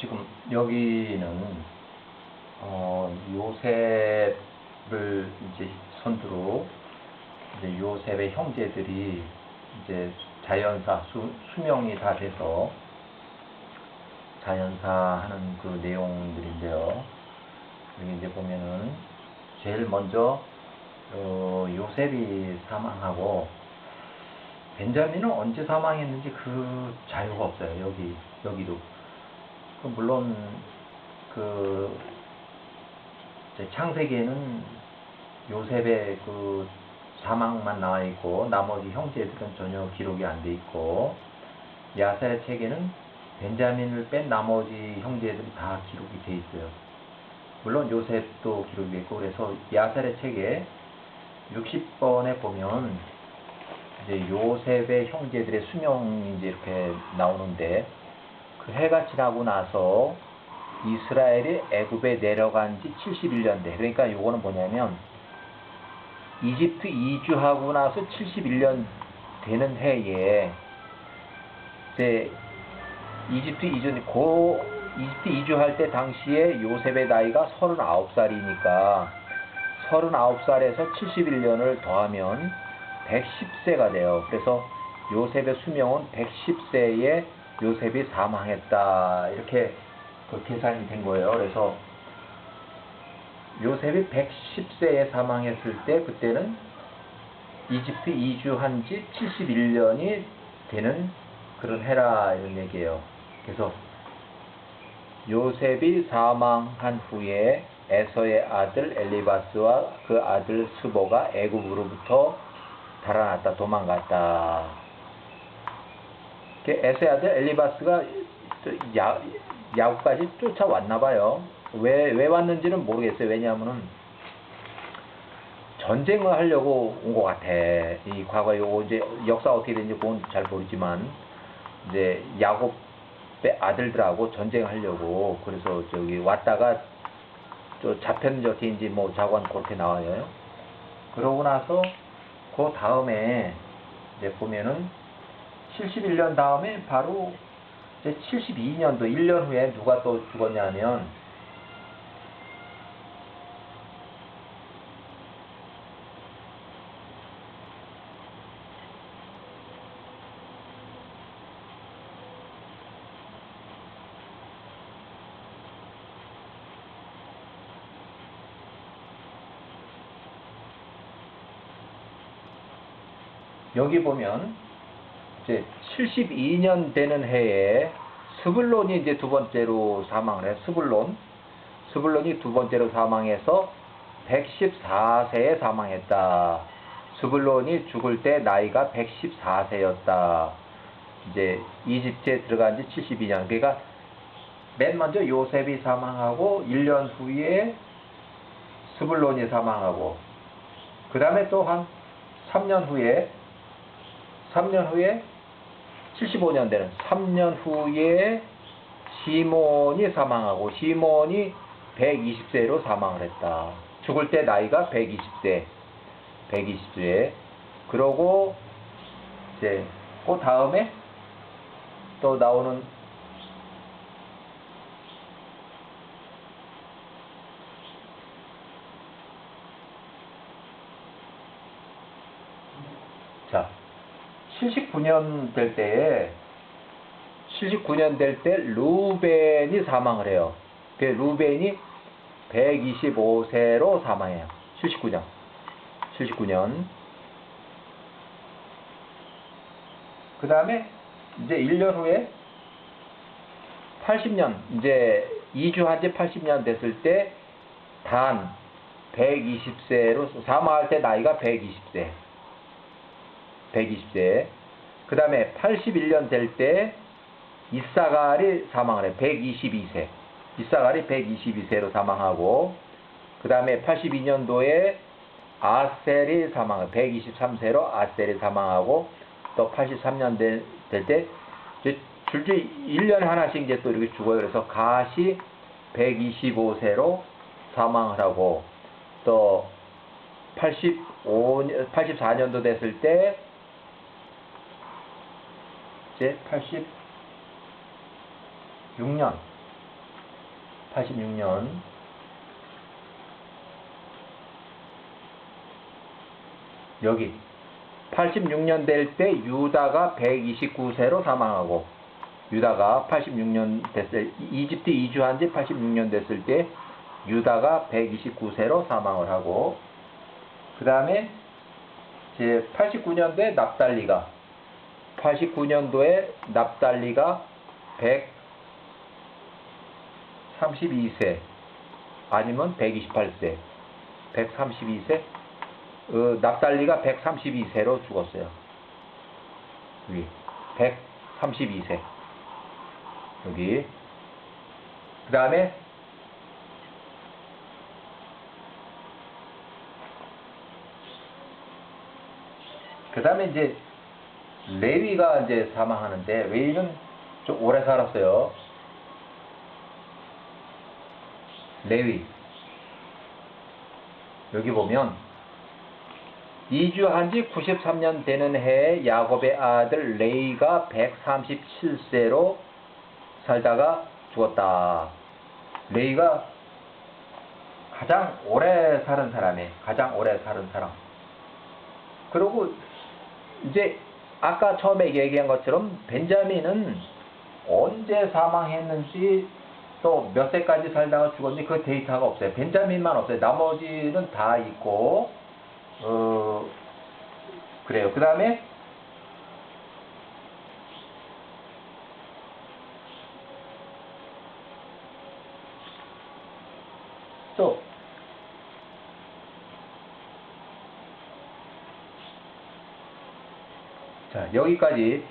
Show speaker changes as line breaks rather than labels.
지금 여기는 어, 요셉을 이제 선두로 이제 요셉의 형제들이 이제 자연사 수, 수명이 다 돼서 자연사 하는 그 내용들인데요. 여기 이제 보면은 제일 먼저 어, 요셉이 사망하고 벤자민은 언제 사망했는지 그 자료가 없어요. 여기 여기도 그 물론 그 창세기에는 요셉의 그 사망만 나와 있고 나머지 형제들은 전혀 기록이 안 돼 있고 야사의 책에는 벤자민을 뺀 나머지 형제들이 다 기록이 돼 있어요. 물론 요셉도 기록이 있고 그래서 야살의 책에 60번에 보면 이제 요셉의 형제들의 수명이 이제 이렇게 나오는데 그 해가 지나고 나서 이스라엘이 애굽에 내려간 지 71년 돼. 그러니까 요거는 뭐냐면 이집트 이주하고 나서 71년 되는 해에 이제 이집트 이주 고 이집트 이주할 때 당시에 요셉의 나이가 39살이니까 39살에서 71년을 더하면 110세가 돼요. 그래서 요셉의 수명은 110세에 요셉이 사망했다. 이렇게 그 계산이 된 거예요. 그래서 요셉이 110세에 사망했을 때 그때는 이집트 이주한 지 71년이 되는 그런 해라 이런 얘기예요. 그래서 요셉이 사망한 후에 에서의 아들 엘리바스와 그 아들 스보가 애굽으로부터 달아났다 도망갔다. 그 에서의 아들 엘리바스가 또 야, 야구까지 쫓아왔나 봐요. 왜, 왜 왔는지는 모르겠어요. 왜냐하면은 전쟁을 하려고 온 것 같아. 이 과거에 요 이제 역사 어떻게 되는지 그건 잘 모르지만 이제 야곱의 아들들하고 전쟁하려고 그래서 저기 왔다가 저 잡혔는지 어떻게인지 뭐 자관 그렇게 나와요. 그러고 나서 그 다음에 이제 보면은 71년 다음에 바로 이제 72년도 1년 후에 누가 또 죽었냐면 여기 보면 이제 72년 되는 해에 스불론이 이제 두 번째로 사망을 해. 스불론. 스불론이 두 번째로 사망해서 114세에 사망했다. 스불론이 죽을 때 나이가 114세였다. 이제 이집트에 들어간 지 72년. 그러니까 맨 먼저 요셉이 사망하고 1년 후에 스불론이 사망하고 그 다음에 또 한 3년 후에 3년 후에 75년 되는 3년 후에 시몬이 사망하고 시몬이 120세로 사망을 했다. 죽을 때 나이가 120세. 120세. 그러고 이제 그 다음에 또 나오는 자, 79년 될 때에 79년 될 때 루벤이 사망을 해요. 그 루벤이 125세로 사망해요. 79년. 79년. 그 다음에 이제 1년 후에 80년, 이제 이주한 지 80년 됐을 때 단 120세로 사망할 때 나이가 120세. 120세. 그 다음에 81년 될 때 이사갈이 사망을 해. 122세. 이사갈이 122세로 사망하고 그 다음에 82년도에 아셀이 사망을 123세로 아셀이 사망하고 또 83년 될 때 줄줄 1년에 하나씩 이제 또 이렇게 죽어요. 그래서 가시 125세로 사망을 하고 또 85, 84년도 됐을 때이 제 86년 86년. 여기 86년 될 때 유다가 129세로 사망하고 유다가 86년 됐을 이집트 이주한 지 86년 됐을 때 유다가 129세로 사망을 하고 그 다음에 제 89년도에 납달리가 89년도에 납달리가 132세 아니면 128세 132세? 어, 납달리가 132세로 죽었어요. 여기 132세. 여기. 그 다음에 그 다음에 이제 레위가 이제 사망하는데 레위는 좀 오래 살았어요. 레위 여기 보면 이주한 지 93년 되는 해에 야곱의 아들 레이가 137세로 살다가 죽었다. 레이가 가장 오래 사는 사람이에요. 가장 오래 사는 사람. 그리고 이제 아까 처음에 얘기한 것처럼 벤자민은 언제 사망했는지 또 몇 세까지 살다가 죽었는지 그 데이터가 없어요. 벤자민만 없어요. 나머지는 다 있고 어 그래요. 그 다음에 또 자, 여기까지